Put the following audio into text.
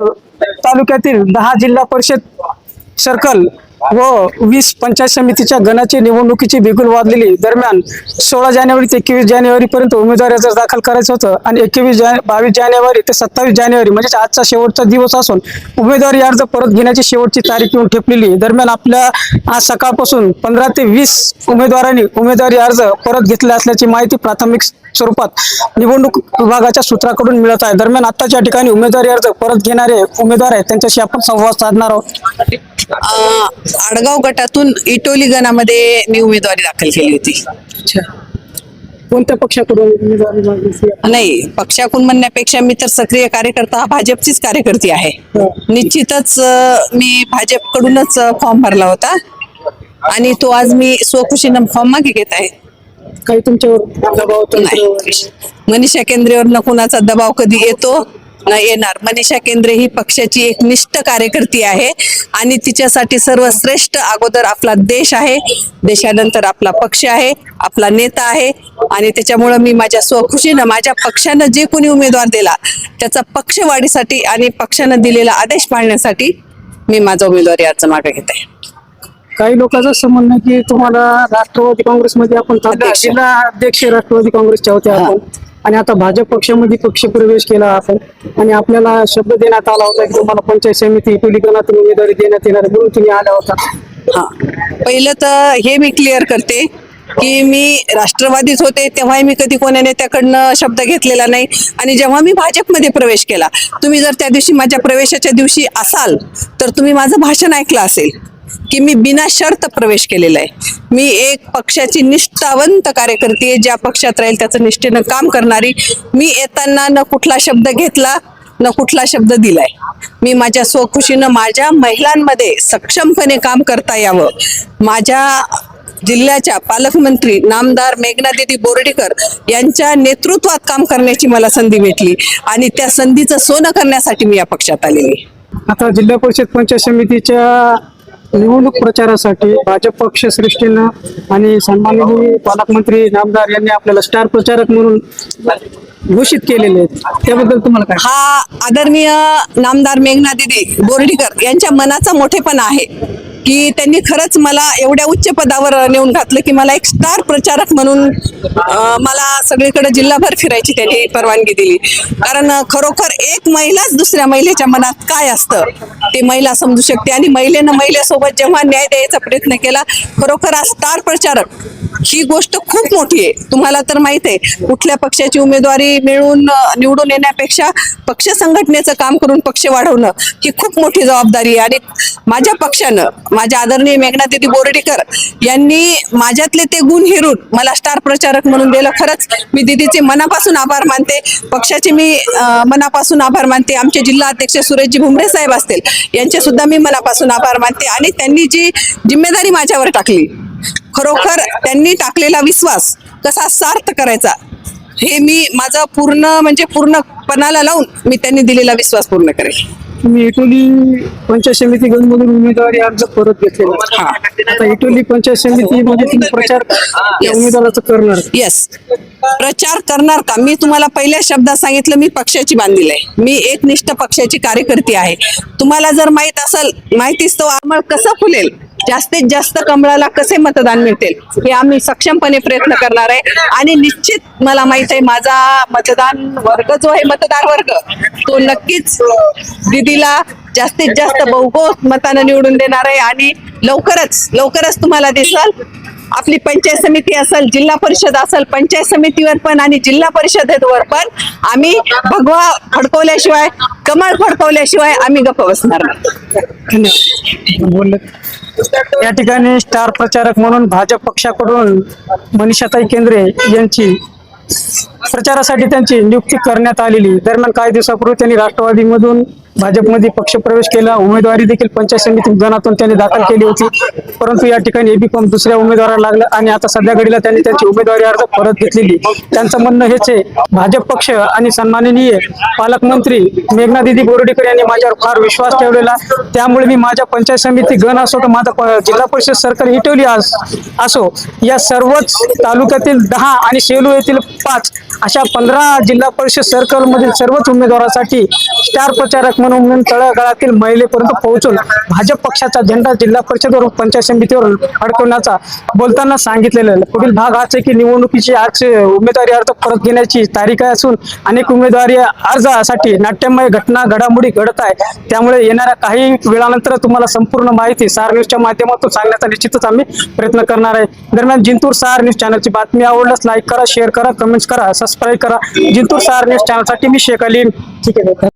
तालुक्यातील दहा जिल्हा परिषद सर्कल व वीस पंचायत समितीच्या गणाची निवडणुकीची बिगुल वाजलेली दरम्यान सोळा जानेवारी ते एकवीस जानेवारी पर्यंत उमेदवारी अर्ज दाखल करायचं होतं आणि एकवीस जा बावीस जानेवारी ते सत्तावीस जानेवारी म्हणजेच आजचा शेवटचा दिवस असून उमेदवारी अर्ज परत घेण्याची शेवटची तारीख येऊन ठेपलेली दरम्यान आपल्या आज सकाळपासून पंधरा ते वीस उमेदवारांनी उमेदवारी अर्ज परत घेतले असल्याची माहिती प्राथमिक स्वरूपात निवडणूक विभागाच्या सूत्राकडून मिळत आहे. दरम्यान आत्ताच्या ठिकाणी उमेदवारी अर्ज परत घेणारे उमेदवार आहेत. त्यांच्याशी आपण संवाद साधणार आहोत. आडगाव गटातून इटोली गणामध्ये मी उमेदवारी दाखल केली होती. कोणत्या पक्षाकडून उमेदवारी मागितली? नाही पक्षाकडून म्हणण्यापेक्षा मी तर सक्रिय कार्यकर्ता हा भाजपचीच कार्यकर्ती आहे. निश्चितच अं, मी भाजपकडूनच फॉर्म भरला होता. आणि तो आज मी स्वखुशीनं फॉर्म मागे घेत आहे. काही तुमच्यावर दबाव तंत्र मनीषा केंद्रेवर न कुणाचा दबाव कधी येतो? न येणार. मनीषा केंद्रे ही पक्षाची एक निष्ठ कार्यकर्ती आहे आणि तिच्यासाठी सर्वश्रेष्ठ अगोदर आपला देश आहे देशानंतर आपला पक्ष आहे आपला नेता आहे आणि त्याच्यामुळं मी माझ्या स्वखुशीनं माझ्या पक्षानं जे कोणी उमेदवार दिला त्याचा पक्षवाढीसाठी आणि पक्षानं दिलेला आदेश पाळण्यासाठी मी माझा उमेदवारी अर्ज मागे घेत. आहे काही लोकांचं असं म्हणणं की तुम्हाला राष्ट्रवादी काँग्रेसमध्ये आपण. जिल्हा अध्यक्ष राष्ट्रवादी काँग्रेसच्या होत्या आपण. आणि आता भाजप पक्षामध्ये पक्ष प्रवेश केला आपण. आणि आपल्याला शब्द देण्यात आला होता की तुम्हाला पंचायत समिती टोलीकरणातून उमेदवारी देण्यात येणार म्हणून तुम्ही आला होता. हा. पहिलं तर हे मी क्लिअर करते की मी राष्ट्रवादीत होते तेव्हाही मी कधी कोण्या नेत्याकडनं शब्द घेतलेला नाही. आणि जेव्हा मी भाजपमध्ये प्रवेश केला तुम्ही जर त्या दिवशी माझ्या प्रवेशाच्या दिवशी असाल तर तुम्ही माझं भाषण ऐकलं असेल. की मी बिना शर्त प्रवेश केलेला आहे मी एक पक्षाची निष्ठावंत कार्यकर्ती आहे ज्या पक्षात राहील त्याचं निष्ठेनं काम करणारी. मी येताना न कुठला शब्द घेतला न कुठला शब्द दिलाय. मी माझ्या स्वखुशीनं माझ्या महिलांमध्ये सक्षमपणे काम करता यावं. माझ्या जिल्ह्याच्या पालकमंत्री नामदार मेघना बोर्डीकर यांच्या नेतृत्वात काम करण्याची मला संधी भेटली आणि त्या संधीचं सोनं करण्यासाठी मी या पक्षात आलेली. आता जिल्हा परिषद पंचायत समितीच्या निवडणूक प्रचारासाठी भाजप पक्ष सृष्टीनं आणि सन्माननीय पालकमंत्री नामदार यांनी आपल्याला स्टार प्रचारक म्हणून घोषित केलेले आहेत. त्याबद्दल तुम्हाला काय? हा आदरणीय नामदार मेघना दिदी बोर्डीकर यांच्या मनाचा मोठेपणा आहे. की त्यांनी खरंच मला एवढ्या उच्च पदावर नेऊन घातलं की मला एक स्टार प्रचारक म्हणून मला सगळीकडे जिल्हाभर फिरायची त्यांनी परवानगी दिली. कारण खरोखर एक महिलाच दुसऱ्या महिलेच्या मनात काय असतं? ते महिला समजू शकते आणि महिलेनं महिलेसोबत जेव्हा न्याय द्यायचा प्रयत्न केला खरोखर हा स्टार प्रचारक ही गोष्ट खूप मोठी आहे. तुम्हाला तर माहीत आहे कुठल्या पक्षाची उमेदवारी मिळून निवडून येण्यापेक्षा पक्ष संघटनेचं काम करून पक्ष वाढवणं ही खूप मोठी जबाबदारी आहे. आणि माझ्या पक्षानं माझ्या आदरणीय मेघना दिदी बोर्डेकर यांनी माझ्यातले ते गुण हिरून मला स्टार प्रचारक म्हणून दिलं. खरंच मी दिदीचे मनापासून आभार मानते. पक्षाचे मी मनापासून आभार मानते. आमचे जिल्हा अध्यक्ष सुरेशजी भुमरे साहेब असतील यांचे सुद्धा मी मनापासून आभार मानते. आणि त्यांनी जी जिम्मेदारी माझ्यावर टाकली खरोखर त्यांनी टाकलेला विश्वास कसा सार्थ करायचा हे मी माझा पूर्ण म्हणजे पूर्णपणाला लावून मी त्यांनी दिलेला विश्वास पूर्ण करेल. तुम्ही इटोली पंचायत समिती गणमधून उमेदवारी अर्ज परत घेतलेला आता इटोली पंचायत समिती मध्ये तुम्ही प्रचार. उमेदवाराचं करणार. येस प्रचार करणार का? मी तुम्हाला पहिल्या शब्दात सांगितलं मी पक्षाची बांधील आहे. मी एक निष्ठ पक्षाची कार्यकर्ती आहे. तुम्हाला जर माहीत असेल माहितीच तो आम्हाला कसं फुलेल? जास्तीत जास्त कमळाला कसे मतदान मिळतील हे आम्ही सक्षमपणे प्रयत्न करणार आहे. आणि निश्चित मला माहीत आहे माझा मतदान वर्ग जो आहे मतदार वर्ग तो नक्कीच दीदीला जास्तीत जास्त बहुमत मतानं निवडून देणार आहे. आणि लवकरच लवकरच तुम्हाला दिसाल आपली पंचायत समिती असेल जिल्हा परिषद असेल पंचायत समितीवर पण आणि जिल्हा परिषदेवर पण आम्ही भगवा फडकवल्याशिवाय कमळ फडकवल्याशिवाय आम्ही गप्प बसणार नाही. धन्यवाद. या ठिकाणी स्टार प्रचारक म्हणून भाजप पक्षाकडून मनीषाताई केंद्रे यांची प्रचारासाठी त्यांची नियुक्ती करण्यात आलेली. दरम्यान काही दिवसापूर्वी त्यांनी राष्ट्रवादीमधून भाजपमध्ये पक्षप्रवेश केला. उमेदवारी देखील पंचायत समिती गणातून त्यांनी दाखल केली होती. परंतु या ठिकाणी एबी फॉर्म दुसऱ्या उमेदवाराला लागला आणि आता सध्या घडीला त्यांनी त्यांची उमेदवारी अर्ज परत घेतलेली. त्यांचं म्हणणं हेच आहे भाजप पक्ष आणि सन्माननीय पालकमंत्री मेघना दिदी बोर्डीकर यांनी माझ्यावर फार विश्वास ठेवलेला. त्यामुळे मी माझ्या पंचायत समिती गण असो तर माझा जिल्हा परिषद सरकार हिटवली असो. या सर्वच तालुक्यातील दहा आणि सेलू येथील पाच अशा पंधरा जिल्हा परिषद सर्कलमधील सर्वच उमेदवारासाठी स्टार प्रचारक म्हणून तळागाळातील महिलेपर्यंत पोहोचून भाजप पक्षाचा झेंडा जिल्हा परिषदवर पंचायत समितीवर अडकवण्याचा बोलताना सांगितलेलं आहे. पुढील भाग हाच आहे की निवडणुकीची आज उमेदवारी अर्ज परत घेण्याची तारीख आहे असून अनेक उमेदवारी अर्जासाठी नाट्यमय घटना घडामोडी घडत आहे. त्यामुळे येणाऱ्या काही वेळानंतर तुम्हाला संपूर्ण माहिती सार न्यूजच्या माध्यमातून सांगण्याचा निश्चितच आम्ही प्रयत्न करणार आहे. दरम्यान जिंतूर सार न्यूज चॅनलची बातमी आवडल्यास लाईक करा शेअर करा कमेंट्स करा सबस्क्राईब करा. जिंतूर सार न्यूज चॅनलसाठी मी शेख अली ठीक आहे.